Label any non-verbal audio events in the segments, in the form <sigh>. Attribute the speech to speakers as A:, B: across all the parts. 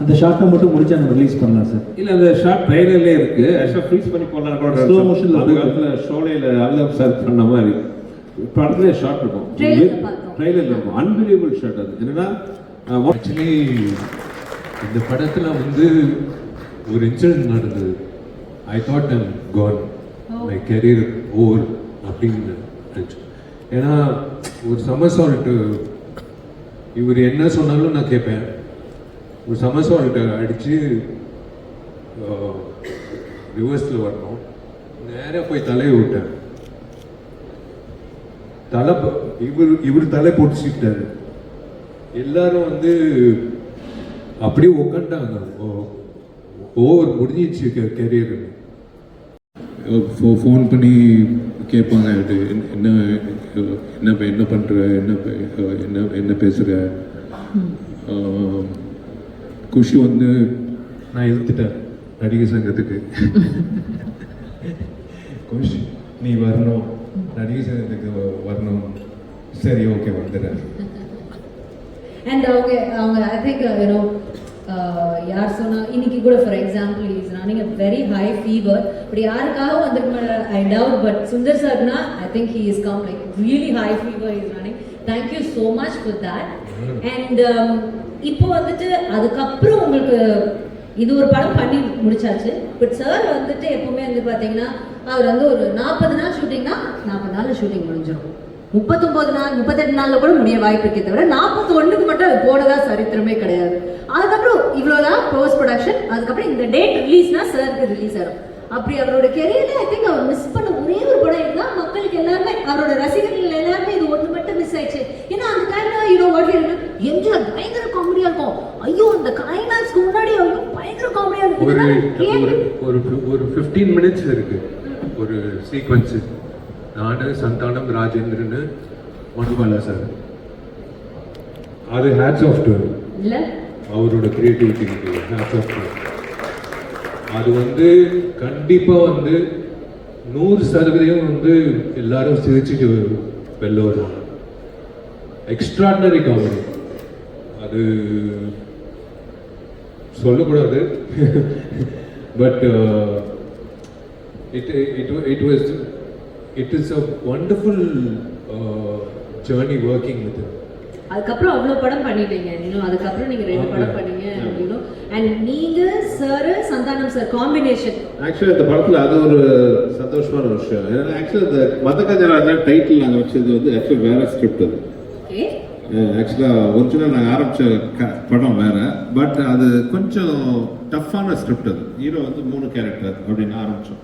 A: அந்த ஷார்ட்டை மட்டும் முடிச்சு நம்ம ரிலீஸ் பண்ணலாம் சார்
B: இல்ல அந்த ஷார்ட் ட்ரைலர்ல இருக்கு. ஆக்சுவலா ஃப்ரீஸ் பண்ணி போடலாம் கூட
A: Slow motion ல
B: அந்த. காலத்துல ஷோலையில அல்லப் சார் பண்ண மாதிரி. படத்துல ஷார்ட் இருக்கும். ட்ரைலர்ல இருக்கும். அன்பிலியபிள் ஷார்ட் அது. என்னன்னா
C: ஆக்சுவலி இந்த படத்தில் வந்து ஒரு இன்சிடென்ட் நடந்தது. I thought I'm gone my career over அப்படின்னு நினச்சேன் ஏன்னா ஒரு சமசால்ட்டு இவர் என்ன சொன்னாலும் நான் கேட்பேன். ஒரு சமசால்ட்டை அடித்து ரிவர்ஸில் வரணும். நேராக போய் தலையை விட்டேன் தலை இவர் இவர் தலை பிடிச்சிக்கிட்டாரு எல்லாரும் வந்து அப்படியே உட்காந்துட்டாங்க ஓவர் முடிஞ்சிச்சு கெரியர் ஃபோன் பண்ணி கேட்பாங்க இது என்ன- என்ன என்ன பண்ணுற என்ன என்ன என்ன பேசுகிற குஷி வந்து நான் எழுத்துட்டேன் நடிகர் சங்கத்துக்கு. குஷி நீ வரணும். நடிகர் சங்கத்துக்கு வரணும். சரி ஓகே வந்துடுறேன்.
D: அண்ட் அவங்க அவங்க ஐ திங்க் யூனோ யார் சொன்னா இன்னைக்கு கூட for example is running a very high fever but யாருக்காக வந்திருக்க ஐ டவுட் பட் சுந்தர் சார்னா I think he is come like really high fever is running thank you so much for that and இப்போ வந்துட்டு அதுக்கப்புறம் உங்களுக்கு இது ஒரு படம் பண்ணி முடிச்சாச்சு. பட் சார் வந்துட்டு எப்பவுமே வந்து பார்த்தீங்கன்னா அவர் வந்து ஒரு நாற்பது நாள் ஷூட்டிங்னா நாற்பது நாள் ஷூட்டிங் முடிஞ்சிடும் முப்பத்தொம்போது நாள் முப்பத்தெட்டு நாளில் கூட முடிய வாய்ப்பு இருக்கே தவிர நாற்பத்தி ஒன்றுக்கு மட்டும் அது போனதா சரித்திரமே கிடையாது. அதுக்கப்புறம் இவ்வளவுதான் போஸ்ட் ப்ரொடக்ஷன் அதுக்கப்புறம் இந்த டேட் ரிலீஸ்னா சாருக்கு ரிலீஸ் ஆகும் அப்படி அவரோட கெரியர்ல ஐ திங்க் அவர் மிஸ் பண்ண ஒரே ஒரு படம் இருந்தா மக்களுக்கு எல்லாருமே அவரோட ரசிகர்கள் எல்லாருமே இது ஒண்ணு மட்டும் மிஸ் ஆயிடுச்சு ஏன்னா அந்த டைம்ல யூனோ வாட் எம்ஜிஆர் பயங்கர காமெடியா இருக்கும் ஐயோ அந்த கிளைமேக்ஸ்க்கு முன்னாடி ஐயோ பயங்கர காமெடியா இருக்கும்
C: ஒரு
D: இதெல்லாம்
C: ஒரு
D: கேட்டு-
C: ஒரு ஒரு ஃபிஃப்டீன் மினிட்ஸ் இருக்கு ஒரு சீக்வன்ஸு நான் சந்தானம் ராஜேந்திரன் மனுபாலா சார். அது ஹேட்ஸ் ஆஃப் டு அவரோட கிரியேட்டிவிட்டிக்கு ஹேட்ஸ் ஆஃப் டு அது வந்து கண்டிப்பாக வந்து நூறு சதவீதம் வந்து எல்லாரும் சிரிச்சுட்டு வெளில வருவாங்க. எக்ஸ்ட்ராடனரி காமெடி அது சொல்லக்கூடாது. <laughs> But it it it was it is a wonderful journey working with
D: அதுக்கப்புறம் அவ்வளவு படம் பண்ணிட்டீங்க. இன்னும் அதுக்கப்புறம் நீங்க ரெண்டு படம் பண்ணீங்க யூனோ அண்ட் நீங்க sir Santhanam sir combination
B: actually இந்த படத்துல அது ஒரு சந்தோஷமான ஒரு விஷயம். ஏன்னா ஆக்சுவலி இந்த மதகஜராஜா டைட்டில் நாங்கள் வச்சது வந்து ஆக்சுவலி வேற ஸ்கிரிப்ட் அது. ஆக்சுவலாக ஒரிஜினல் நாங்கள் ஆரம்பித்த க படம் வேற. பட் அது கொஞ்சம் டஃப்பான ஸ்கிரிப்ட் அது. ஹீரோ வந்து மூணு கேரக்டர் அப்படின்னு ஆரம்பித்தோம்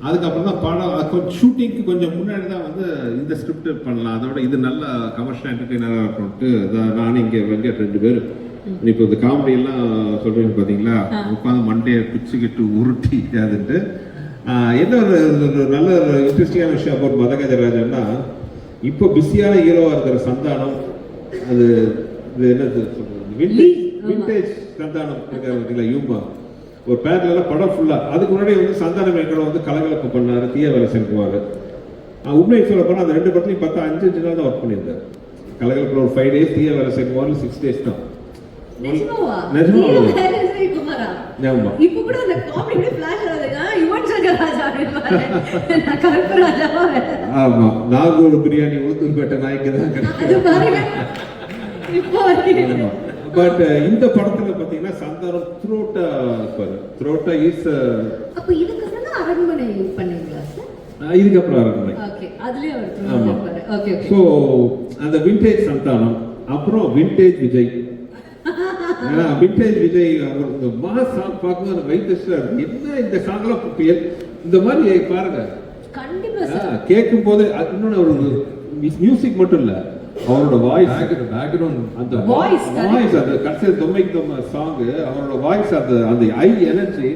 B: அதுக்கப்புறம் தான் படம் ஷூட்டிங்க்கு கொஞ்சம் முன்னாடி தான் வந்து இந்த ஸ்கிரிப்ட் பண்ணலாம். அதோட இது நல்ல கமர்ஷியல் என்டர்டெய்னராக இருக்கும்ட்டு நானும் இங்கே வெங்கட் ரெண்டு பேர் இப்போ இந்த காமெடி எல்லாம் சொல்றீங்க பார்த்தீங்களா உட்காந்து மண்டையை பிச்சுக்கிட்டு உருட்டி அதுன்ட்டு என்ன ஒரு நல்ல ஒரு இன்ட்ரெஸ்டிங்கான விஷயம் அபவுட் மதகஜராஜன்னா இப்போ பிஸியான ஹீரோவாக இருக்கிற சந்தானம் அது இது என்னது சொல்றது? விண்டேஜ். விண்டேஜ் சந்தானம் இருக்காரு பார்த்தீங்களா யூமா ஒரு பேர்ல படம் ஃபுல்லா அதுக்கு முன்னாடி வந்து சந்தானம் வெங்கடம் வந்து கலகலப்பு பண்ணாரு தீய வேலை செஞ்சுவாரு உண்மை சொல்ல போனா அந்த ரெண்டு படத்துலையும் பார்த்தா அஞ்சு அஞ்சு நாள் தான் ஒர்க் பண்ணியிருந்தாரு. கலகலப்புல ஒரு ஃபைவ் டேஸ் தீய வேலை செஞ்சுவாரு சிக்ஸ் டேஸ் தான். ஆமா நாகூர் பிரியாணி ஊத்தூர்பேட்டை நாய்க்கு தான் பட் இந்த படத்துல பாத்தீங்கன்னா சந்தானம் த்ரோட்டா இருப்பாரு த்ரோட்டா இஸ்
D: அப்ப இதுக்கு அரண்மனை பண்ணீங்களா சார்
B: இதுக்கப்புறம் அரண்மனை.
D: ஓகே அதுலயே அவர் ஓகே
B: ஸோ அந்த விண்டேஜ் சந்தானம் அப்புறம் விண்டேஜ் விஜய். <laughs> விண்டேஜ் விஜய் அவர் இந்த மாஸ் சாங் பார்க்கும்போது எனக்கு வைத்தியர் என்ன இந்த சாங்லாம் இந்த மாதிரி பாருங்க.
D: கண்டிப்பா
B: கேட்கும் போது அது இன்னொன்று ஒரு மியூசிக் மட்டும் இல்ல. அவரோட வாய்ஸ்
C: பேக்ரவுண்ட்
B: அந்த வாய்ஸ் அந்த கடைசியில் தொம்மைக்கு தொம்ம சாங் அவரோட வாய்ஸ் அந்த அந்த ஐ எனர்ஜி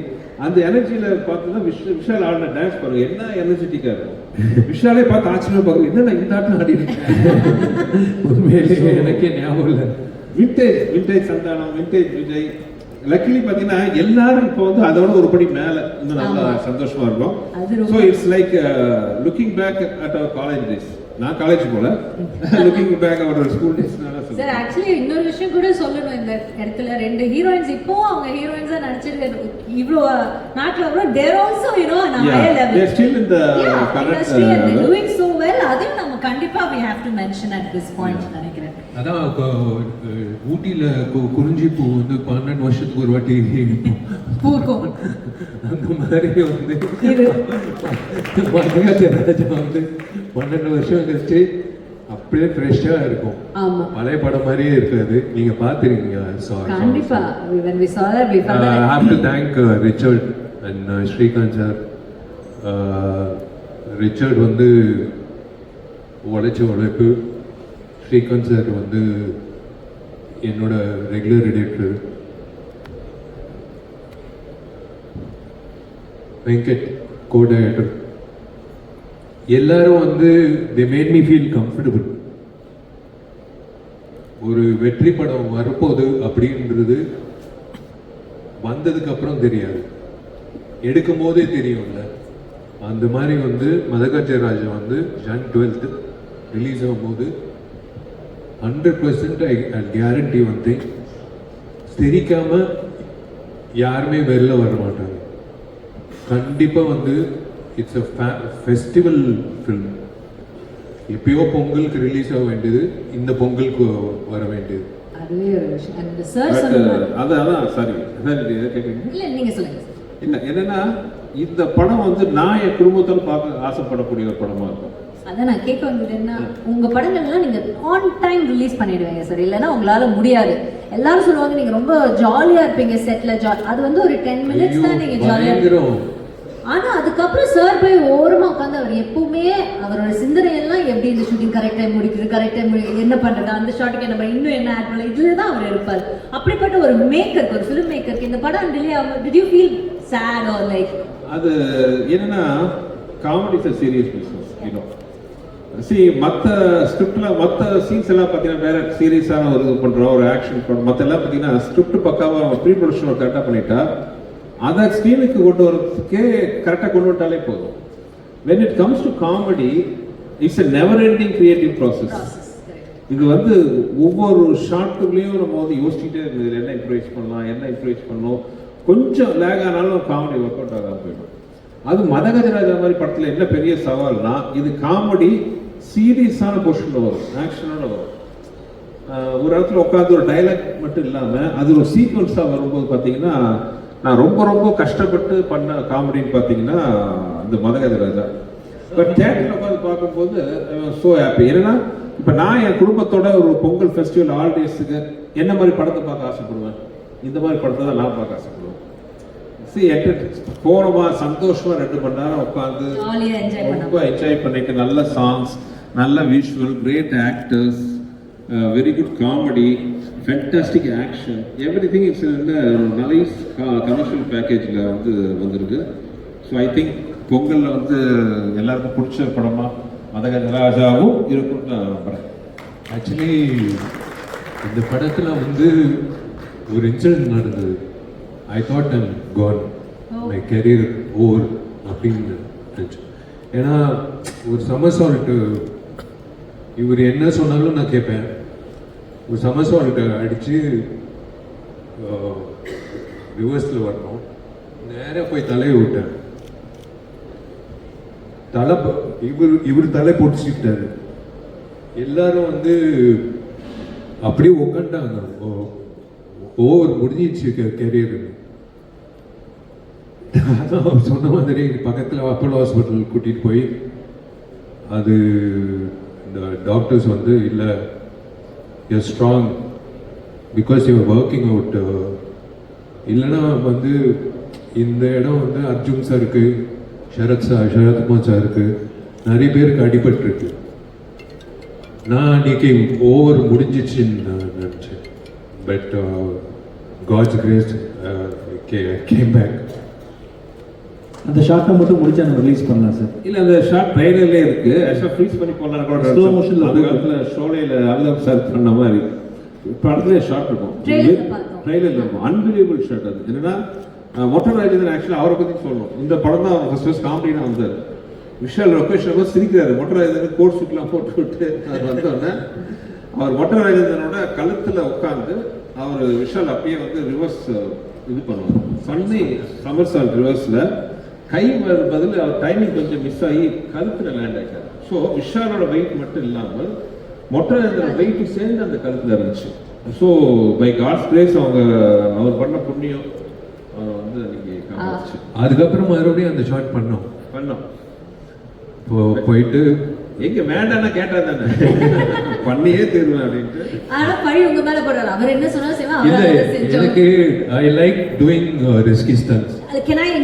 B: அந்த எனர்ஜியில பார்த்தீங்கன்னா விஷ விஷால் ஆடின டான்ஸ் பாருங்க. என்ன எனர்ஜெட்டிக்கா இருக்கும்? விஷாலே பார்த்து ஆச்சரியமா பாருங்க என்ன இந்த ஆட்டம் ஆடி
C: உண்மையிலேயே எனக்கே ஞாபகம் இல்லை.
B: Vintage vintage Santhanam vintage Vijay. Luckily பாத்தீங்கன்னா எல்லாரும் இப்போ வந்து அதோட ஒரு படி மேல இன்னும் நல்லா. சந்தோஷமா இருக்கும் so it's like looking back at our college days நான் காலேஜ் போல. லுக்கிங் பேக் அவரோட ஸ்கூல் டேஸ்
D: சார் ஆக்சுவலி இன்னொரு விஷயம் கூட சொல்லணும் இந்த இடத்துல. ரெண்டு ஹீரோயின்ஸ் இப்போ அவங்க ஹீரோயின்ஸா நடிச்சிருக்க இவ்வளோ நாட்டுல கூட there also you know
B: Yeah,
D: higher level and they're
B: uh,
D: doing so well. அதையும் நம்ம கண்டிப்பா we have to mention at this point நினைக்கிறேன்.
C: அதான் ஊட்டியில குறிஞ்சி பூ வந்து பன்னெண்டு வருஷத்துக்கு ஒரு வாட்டி
D: பூக்கும்.
C: அந்த மாதிரி வந்து
D: இது
C: மலையாள ராஜா வந்து பன்னெண்டு வருஷம் கழிச்சு அப்படியே ஃப்ரெஷ்ஷா இருக்கும்.
D: ஆமா.
C: பழைய படம் மாதிரியே இருக்காது. நீங்க பாத்துருக்கீங்க
D: கண்டிப்பா. When we saw that we felt
C: I
D: that
C: have to thank Richard and Srikanth sir Richard Uh, வந்து உழைச்சி உழைப்பு ஸ்ரீகாந்த் சார் வந்து என்னோட regular editor Venkat co director எல்லாரும் வந்து they made me feel comfortable ஒரு வெற்றி படம் வரப்போகுது அப்படின்றது வந்ததுக்கப்புறம் தெரியாது. எடுக்கும் போதே தெரியும்ல. அந்த மாதிரி வந்து மதகஜ வந்து ஜன் டுவெல்த்து ரிலீஸ் ஆகும்போது ஹண்ட்ரட் பர்சன்ட் ஐ கேரண்டி வந்து சிரிக்காம யாருமே வெளில வர மாட்டாங்க. கண்டிப்பா வந்து இட்ஸ் அ ஃபெஸ்டிவல் ஃபில்ம் எப்பயோ பொங்கலுக்கு ரிலீஸ் ஆக வேண்டியது இந்த பொங்கலுக்கு வர வேண்டியது.
B: அது அதான் சாரி
D: நீங்க சொல்லுங்க.
B: இல்ல என்னன்னா இந்த படம் வந்து நான் என் குடும்பத்தோட பார்க்க ஆசைப்படக்கூடிய ஒரு படமா இருக்கும்.
D: அதான் நான் கேட்க வந்தது என்ன உங்க படங்கள்லாம் நீங்க ஆன் டைம் ரிலீஸ் பண்ணிடுவீங்க சார் இல்லைன்னா உங்களால முடியாது. எல்லாரும் சொல்லுவாங்க நீங்க ரொம்ப ஜாலியா இருப்பீங்க செட்ல அது வந்து ஒரு டென் மினிட்ஸ் தான் நீங்க
C: ஐயோ,
D: ஜாலியா
C: பயங்கரம்.
D: ஆனா அதுக்கப்புறம் சார் போய் ஓரமா உட்காந்து அவர் எப்பவுமே அவரோட சிந்தனை எல்லாம் எப்படி இந்த ஷூட்டிங் கரெக்ட் டைம் முடிக்குது கரெக்ட் டைம் என்ன பண்றது அந்த ஷாட்டுக்கு என்ன பண்ண இன்னும் என்ன ஆட் பண்ணல இதுல தான் அவர் இருப்பார். அப்படிப்பட்ட ஒரு மேக்கருக்கு ஒரு ஃபிலிம் மேக்கருக்கு இந்த படம் டிலே ஆகும் did you feel sad or like
B: அது என்னன்னா காமெடி சீரியஸ் பிஸ்னஸ் சி மற்ற ஸ்கிரிப்ட்ல மற்ற சீன்ஸ் எல்லாம் பார்த்தீங்கன்னா வேற சீரியஸான ஒரு இது பண்ணுறோம் ஒரு ஆக்ஷன் பண்றோம். மற்ற எல்லாம் பார்த்தீங்கன்னா ஸ்கிரிப்ட் பக்காவா ப்ரீ ப்ரொடக்ஷன் கரெக்டாக பண்ணிட்டா அதை ஸ்க்ரீனுக்கு கொண்டு வரதுக்கே கரெக்டாக கொண்டு வந்துட்டாலே போதும். When it comes to comedy it's a never ending creative process இது வந்து ஒவ்வொரு ஷார்ட்டுக்குள்ளேயும் நம்ம வந்து யோசிச்சுட்டே இருந்தது. என்ன இம்ப்ரூவைஸ் பண்ணலாம் என்ன இம்ப்ரூவைஸ் பண்ணணும். கொஞ்சம் லேக் ஆனாலும் காமெடி ஒர்க் அவுட் ஆகாம போயிடும். அது மதகஜராஜா மாதிரி படத்தில் என்ன பெரிய சவால்னா இது காமெடி சீரியஸான பொசிஷன்ல வரும். ஆக்ஷனோட வரும். ஒரு இடத்துல உட்காந்து ஒரு டைலாக் மட்டும் இல்லாம அது ஒரு சீக்வன்ஸா வரும்போது பாத்தீங்கன்னா நான் ரொம்ப ரொம்ப கஷ்டப்பட்டு பண்ண காமெடின்னு பாத்தீங்கன்னா அந்த மதகஜராஜா பட் தேட்டரில் உட்காந்து பார்க்கும்போது ஸோ ஹாப்பி என்னன்னா இப்போ நான் என் குடும்பத்தோட ஒரு பொங்கல் ஃபெஸ்டிவல் ஹாலிடேஸுக்கு என்ன மாதிரி படத்தை பார்க்க ஆசைப்படுவேன்? இந்த மாதிரி படத்தை தான் நான் பார்க்க ஆசைப்படுவேன். சி என்டர் போனோமா சந்தோஷமா ரெண்டு மணி நேரம் உட்காந்து ரொம்ப என்ஜாய் பண்ணிட்டு நல்ல சாங்ஸ் நல்ல visual great actors very good comedy fantastic action everything it's nice commercial பேக்கேஜில் வந்து வந்திருக்கு. ஸோ ஐ திங்க் பொங்கலில் வந்து எல்லாருக்கும் பிடிச்ச படமா மதகஜராஜாவும் இருக்கும்னு நான் நம்புறேன்
C: ஆக்சுவலி இந்த படத்துல வந்து ஒரு இன்சிடென்ட் நடந்தது. I thought I'm gone my career over அப்படின்னு நினச்சேன். ஏன்னா ஒரு சமசால்ட்டு இவர் என்ன சொன்னாலும் நான் கேட்பேன். ஒரு சமசால்ட்டை அடித்து ரிவர்ஸில் வரணும். நேராக போய் தலையை விட்டேன் தலை இவர் இவர் தலை பொடிச்சுக்கிட்டாரு எல்லாரும் வந்து அப்படியே உட்காந்துட்டாங்க ஓவர் முடிஞ்சிச்சு கெரியர் அதான் அவர் சொன்ன மாதிரி பக்கத்தில் அப்போலோ ஹாஸ்பிட்டல் கூட்டிகிட்டு போய் அது டாக்டர்ஸ் வந்து இல்லை you strong because you working out இல்லைன்னா வந்து இந்த இடம் வந்து அர்ஜுன் சாருக்கு ஷரத் சார் சரத்குமார் சாருக்கு நிறைய பேருக்கு அடிபட்டுருக்கு. நான் அன்றைக்கி ஓவர் முடிஞ்சிச்சுன்னு நான் நினச்சேன். But God's grace came back
A: அந்த ஷார்ட்டை மட்டும் முடிச்சா நம்ம ரிலீஸ் பண்ணலாம் சார்
B: இல்ல அந்த ஷார்ட் ட்ரைலர்லே இருக்கு. ஆக்சுவலா ஃப்ரீஸ் பண்ணி போடலாம் கூட
A: Slow motion ல
B: அந்த. காலத்துல ஷோலையில அமிதாப் சார் பண்ண மாதிரி. படத்துல ஷார்ட் இருக்கும். ட்ரைலர்ல இருக்கும். அன்பிலியபிள் ஷார்ட் அது. என்னன்னா அஹ், மொட்டை ராஜேந்திரன் ஆக்சுவலா அவரை பத்தி சொல்லணும். இந்த படம் தான் ஃபர்ஸ்ட் ஃபர்ஸ்ட் காமெடினா வந்தார் விஷால் லொக்கேஷன் ரொம்ப சிரிக்கிறாரு. மொட்டை ராஜேந்திரன் கோட் சூட்லாம் போட்டு விட்டு அவர் வந்தோடனே அவர் மொட்டை ராஜேந்திரனோட கழுத்துல உட்காந்து அவர் விஷால் அப்பயே வந்து ரிவர்ஸ் இது பண்ணுவார். பண்ணி சமர்சால் ரிவர்ஸ்ல கை பதில் அவர் டைமிங் கொஞ்சம் மிஸ் ஆகி கழுத்துல லேண்ட் ஆயிட்டார். ஸோ விஷாலோட வெயிட் மட்டும் இல்லாமல் மொட்டை ராஜேந்திரன் வெயிட் சேர்ந்து அந்த கழுத்துல இருந்துச்சு. ஸோ பை காட்ஸ் கிரேஸ் அவங்க அவர் பண்ண புண்ணியம் அவர் வந்து அன்னைக்கு
C: அதுக்கப்புறம் மறுபடியும் அந்த ஷாட் பண்ணோம்.
B: பண்ணோம்.
C: இப்போ போயிட்டு
B: எங்க வேண்டாம்னா கேட்டா தானே? <laughs> பண்ணியே தீருவேன் அப்படின்ட்டு.
D: ஆனா பழி உங்க மேல போடுறாரு. அவர் என்ன சொன்னாலும்
C: எனக்கு I like doing risky stunts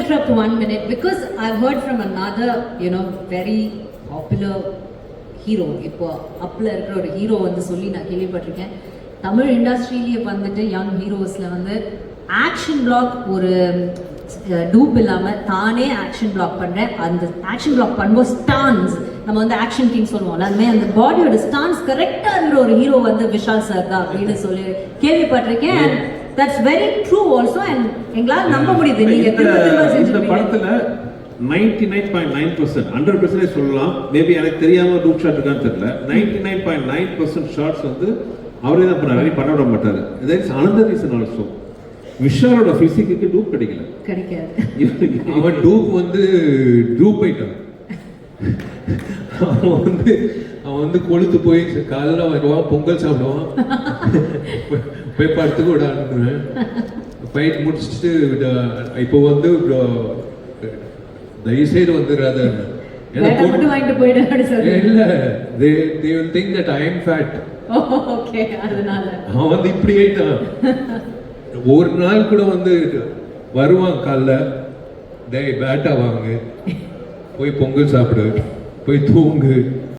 D: Can I interrupt one minute? Because I've heard from another, you know, very popular hero. இப்போ அப்பில் இருக்கிற ஒரு ஹீரோ வந்து சொல்லி நான் கேள்விப்பட்டிருக்கேன் தமிழ் இண்டஸ்ட்ரியிலேயே வந்துட்டு யங் ஹீரோஸில் வந்து ஆக்ஷன் பிளாக் ஒரு டூப் இல்லாமல் தானே ஆக்ஷன் பிளாக் பண்ணுறேன் அந்த ஆக்ஷன் பிளாக் பண்ணும்போது ஸ்டான்ஸ் நம்ம வந்து ஆக்ஷன் கிங் சொல்லுவோம்ல அதுமாதிரி அந்த பாடியோட ஸ்டான்ஸ் கரெக்டாக இருக்கிற ஒரு ஹீரோ வந்து விஷால் சார் தான் அப்படின்னு சொல்லி கேள்விப்பட்டிருக்கேன் that's very true also and எங்களால் நம்ப முடியுது. நீங்க திரும்ப திரும்ப
B: இந்த. படத்துல ninety nine point nine percent hundred percentage சொல்லலாம். மேபி எனக்கு தெரியாம டூப் ஷாட் இருக்கான்னு தெரியல. Ninety nine point nine percent shots வந்து அவரே தான் பண்ணாரு. பண்ண விட மாட்டாரு. தட்ஸ் அனதர் ரீசன் ஆல்சோ விஷாலோட பிசிக்கு டூப் கிடைக்கல.
D: கிடைக்காது.
C: அவன் டூப் வந்து டூப் ஆயிட்டான். <laughs> அவன் வந்து அவன் வந்து கொளுத்து போய் காலைல வருவான் பொங்கல் சாப்பிடுவான். போய் படுத்து கூட ஆடுவேன் ஃபைட் முடிச்சுட்டு இப்போ வந்து தயவுசெய்து வந்துடாத இல்ல they they will think that I am fade
D: okay அதனால.
C: அவன் வந்து இப்படி ஆயிட்டான் ஒரு நாள் கூட வந்து வருவான் காலைல. டேய் பேட்டா வாங்கு. போய் பொங்கல் சாப்பிடு. போய் தூங்கு.